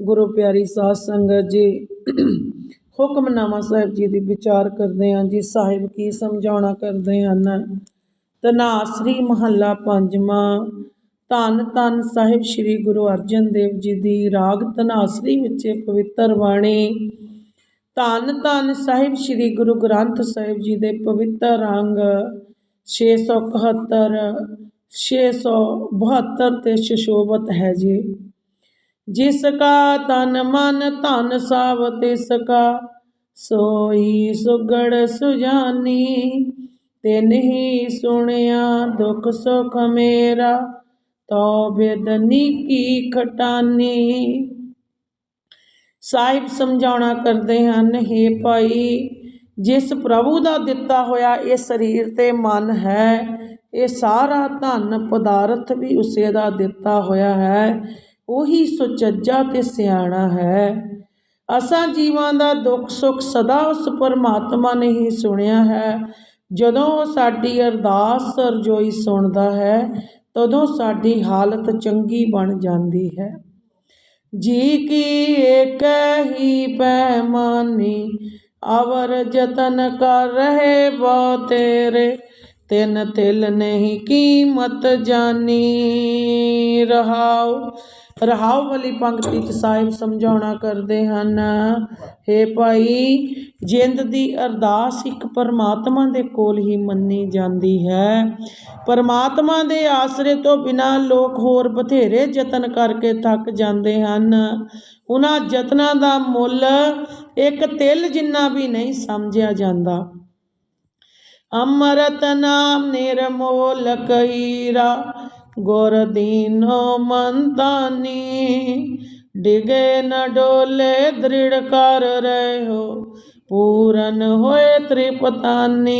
ਗੁਰੂ ਪਿਆਰੀ ਸਾਧ ਸੰਗਤ ਜੀ, ਹੁਕਮਨਾਮਾ ਸਾਹਿਬ ਜੀ ਦੀ ਵਿਚਾਰ ਕਰਦੇ ਹਾਂ ਜੀ, ਸਾਹਿਬ ਕੀ ਸਮਝਾਉਣਾ ਕਰਦੇ ਹਨ? ਤਨਾਸਰੀ ਮਹੱਲਾ ਪੰਜਵਾਂ, ਧੰਨ ਧੰਨ ਸਾਹਿਬ ਸ੍ਰੀ ਗੁਰੂ ਅਰਜਨ ਦੇਵ ਜੀ ਦੀ ਰਾਗ ਤਨਾਸਰੀ ਵਿੱਚ ਪਵਿੱਤਰ ਬਾਣੀ। ਧੰਨ ਧੰਨ ਸਾਹਿਬ ਸ੍ਰੀ ਗੁਰੂ ਗ੍ਰੰਥ ਸਾਹਿਬ ਜੀ ਦੇ ਪਵਿੱਤਰ ਅੰਗ 671 672 ਤੇ ਸ਼ਸ਼ੋਭਤ ਹੈ ਜੀ। ਜਿਸ ਕਾ ਤਨ ਮਨ ਧਨ ਸਭ ਤਿਸ ਕਾ ਸੋਈ ਸੁਗੜ ਸੁਜਾਨੀ, ਤਿਨ ਹੀ ਸੁਣਿਆ ਦੁਖ ਸੁਖ ਮੇਰਾ ਤੋ ਬੇਦਨੀ ਕੀ ਖਟਾਨੀ। ਸਾਹਿਬ ਸਮਝਾਉਣਾ ਕਰਦੇ ਹਨ हे ਭਾਈ, ਜਿਸ ਪ੍ਰਭੂ ਦਾ ਦਿੱਤਾ ਹੋਇਆ ਇਹ ਸਰੀਰ ਤੇ ਮਨ ਹੈ ਇਹ ਸਾਰਾ ਧਨ ਪਦਾਰਥ ਵੀ ਉਸੇ ਦਾ ਦਿੱਤਾ ਹੋਇਆ ਹੈ। ਉਹੀ ਸੁਚੱਜਾ ਤੇ ਸਿਆਣਾ ਹੈ। ਅਸਾਂ ਜੀਵਾਂ ਦਾ ਦੁੱਖ ਸੁੱਖ ਸਦਾ ਉਸ ਪਰਮਾਤਮਾ ਨੇ ਹੀ ਸੁਣਿਆ ਹੈ। ਜਦੋਂ ਉਹ ਸਾਡੀ ਅਰਦਾਸ ਰਜੋਈ ਸੁਣਦਾ ਹੈ, ਤਦੋਂ ਸਾਡੀ ਹਾਲਤ ਚੰਗੀ ਬਣ ਜਾਂਦੀ ਹੈ। ਜੀ ਕੀ ਏਕ ਹੀ ਪੈਮਾਨੀ, ਅਵਰ ਜਤਨ ਕਰ ਰਹੇ ਬੋ ਤੇਰੇ। ਤਿਨ ਤਿਲ ਨਹੀਂ ਕੀਮਤ ਜਾਨੀ ਰਹਾਉ ਰਹਾਉ ਵਾਲੀ ਪੰਕਤੀ ਚ ਸਾਹਿਬ ਸਮਝਾਉਣਾ ਕਰਦੇ ਹਨ। हे ਭਾਈ, ਜਿੰਦ ਦੀ ਅਰਦਾਸ ਇੱਕ ਪਰਮਾਤਮਾ ਦੇ ਕੋਲ ਹੀ ਮੰਨੀ ਜਾਂਦੀ ਹੈ। ਪਰਮਾਤਮਾ ਦੇ ਆਸਰੇ ਤੋਂ ਬਿਨਾ ਲੋਕ ਹੋਰ ਬਥੇਰੇ ਯਤਨ ਕਰਕੇ ਥੱਕ ਜਾਂਦੇ ਹਨ। ਉਹਨਾਂ ਯਤਨਾਂ ਦਾ ਮੁੱਲ ਇੱਕ ਤਿਲ ਜਿੰਨਾ ਵੀ ਨਹੀਂ ਸਮਝਿਆ ਜਾਂਦਾ। ਅੰਮ੍ਰਿਤ ਨਾਮ ਨਿਰਮੋਲ ਕਈਰਾ ਗੁਰ ਦੀਨੋ ਮੰਤਾਨੀ ਡਿਗੇ ਨ ਡੋਲੇ ਦ੍ਰਿੜ ਕਰ ਰਹੇ ਹੋ ਪੂਰਨ ਹੋਏ ਤ੍ਰਿਪਤਾਨੀ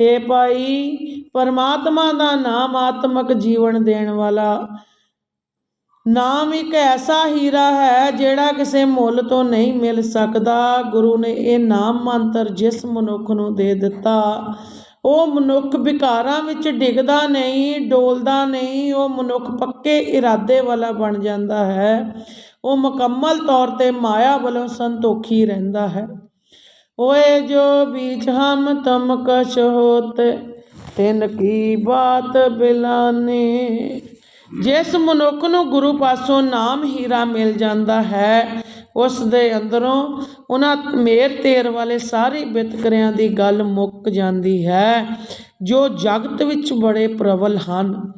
ਹੇ ਭਾਈ ਪਰਮਾਤਮਾ ਦਾ ਨਾਮ ਆਤਮਕ ਜੀਵਨ ਦੇਣ ਵਾਲਾ ਨਾਮ ਇੱਕ ਐਸਾ ਹੀਰਾ ਹੈ ਜਿਹੜਾ ਕਿਸੇ ਮੁੱਲ ਤੋਂ ਨਹੀਂ ਮਿਲ ਸਕਦਾ। ਗੁਰੂ ਨੇ ਇਹ ਨਾਮ ਮੰਤਰ ਜਿਸ ਮਨੁੱਖ ਨੂੰ ਦੇ ਦਿੱਤਾ। ਉਹ ਮਨੁੱਖ ਵਿਕਾਰਾਂ ਵਿੱਚ ਡਿੱਗਦਾ ਨਹੀਂ, ਡੋਲਦਾ ਨਹੀਂ, ਉਹ ਮਨੁੱਖ ਪੱਕੇ ਇਰਾਦੇ ਵਾਲਾ ਬਣ ਜਾਂਦਾ ਹੈ। ਉਹ ਮੁਕੰਮਲ ਤੌਰ ਤੇ ਮਾਇਆ ਵੱਲੋਂ ਸੰਤੋਖੀ ਰਹਿੰਦਾ ਹੈ। ਓਏ ਜੋ ਬੀਜ ਹਮ ਤਮ ਕਛ ਹੋਤ, ਤਿਨ ਕੀ ਬਾਤ ਬਿਲਾਨੇ। ਜਿਸ ਮਨੁੱਖ ਨੂੰ ਗੁਰੂ ਪਾਸੋਂ ਨਾਮ ਹੀਰਾ ਮਿਲ ਜਾਂਦਾ ਹੈ ਉਸ ਦੇ ਅੰਦਰੋਂ ਉਹਨਾਂ ਮੇਰ ਤੇਰ ਵਾਲੇ ਸਾਰੇ ਵਿਤਕਰਿਆਂ ਦੀ ਗੱਲ ਮੁੱਕ ਜਾਂਦੀ ਹੈ, ਜੋ ਜਗਤ ਵਿੱਚ ਬੜੇ ਪ੍ਰਬਲ ਹਨ।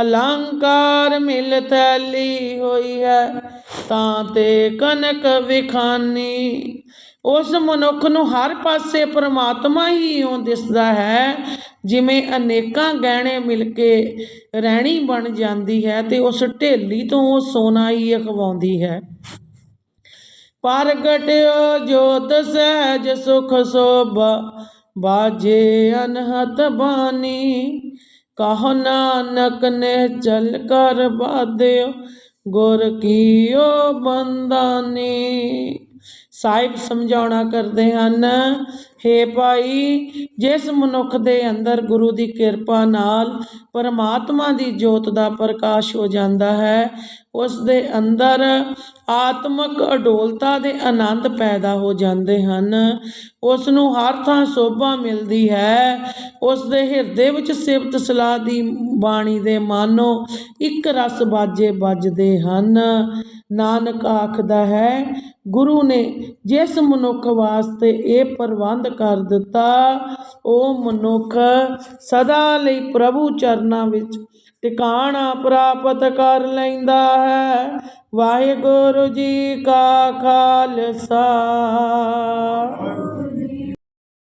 ਅਲੰਕਾਰ ਮਿਲ ਥੈਲੀ ਹੋਈ ਹੈ, ਤਾਂ ਤੇ ਕਨਕ ਵਿਖਾਨੀ। ਉਸ ਮਨੁੱਖ ਨੂੰ ਹਰ ਪਾਸੇ ਪ੍ਰਮਾਤਮਾ ਹੀ ਇਉਂ ਦਿਸਦਾ ਹੈ ਜਿਵੇਂ ਅਨੇਕਾਂ ਗਹਿਣੇ ਮਿਲ ਕੇ ਰਹਿਣੀ ਬਣ ਜਾਂਦੀ ਹੈ ਤੇ ਉਸ ਢੇਲੀ ਤੋਂ ਉਹ ਸੋਨਾ ਹੀ ਅਖਵਾਉਂਦੀ ਹੈ। ਪ੍ਰਗਟਿਓ ਜੋਤ ਸਹਿਜ ਸੁਖ ਸੋਭਾ ਬਾਜੇ ਅਨਹਤ ਬਾਣੀ, ਕਹੋ ਨਾਨਕ ਨੇ ਚਲ ਕਰ ਬਾਦਿਓ ਗੁਰ ਕੀਓ ਬੰਦਾਨੀ ਸਾਹਿਬ ਸਮਝਾਉਣਾ ਕਰਦੇ ਹਨ, ਹੇ ਭਾਈ, ਜਿਸ ਮਨੁੱਖ ਦੇ ਅੰਦਰ ਗੁਰੂ ਦੀ ਕਿਰਪਾ ਨਾਲ ਪਰਮਾਤਮਾ ਦੀ ਜੋਤ ਦਾ ਪ੍ਰਕਾਸ਼ ਹੋ ਜਾਂਦਾ ਹੈ, ਉਸ ਦੇ ਅੰਦਰ ਆਤਮਿਕ ਅਡੋਲਤਾ ਦੇ ਆਨੰਦ ਪੈਦਾ ਹੋ ਜਾਂਦੇ ਹਨ। ਉਸ ਨੂੰ ਹਰ ਥਾਂ ਸੋਭਾ ਮਿਲਦੀ ਹੈ। ਉਸ ਦੇ ਹਿਰਦੇ ਵਿੱਚ ਸਿਫਤ ਸਲਾਹ ਦੀ ਬਾਣੀ ਦੇ ਮਾਨੋ ਇੱਕ ਰਸ ਬਾਜੇ ਵੱਜਦੇ ਹਨ। ਨਾਨਕ ਆਖਦਾ ਹੈ, ਗੁਰੂ ਨੇ ਜਿਸ ਮਨੁੱਖ ਵਾਸਤੇ ਇਹ ਪ੍ਰਬੰਧ ਕਰ ਦਿੱਤਾ, ਉਹ ਮਨੁੱਖ ਸਦਾ ਲਈ ਪ੍ਰਭੂ ਚਰਨਾਂ ਵਿੱਚ ਟਿਕਾਣਾ ਪ੍ਰਾਪਤ ਕਰ ਲੈਂਦਾ ਹੈ। ਵਾਹਿਗੁਰੂ ਜੀ ਕਾ ਖਾਲਸਾ।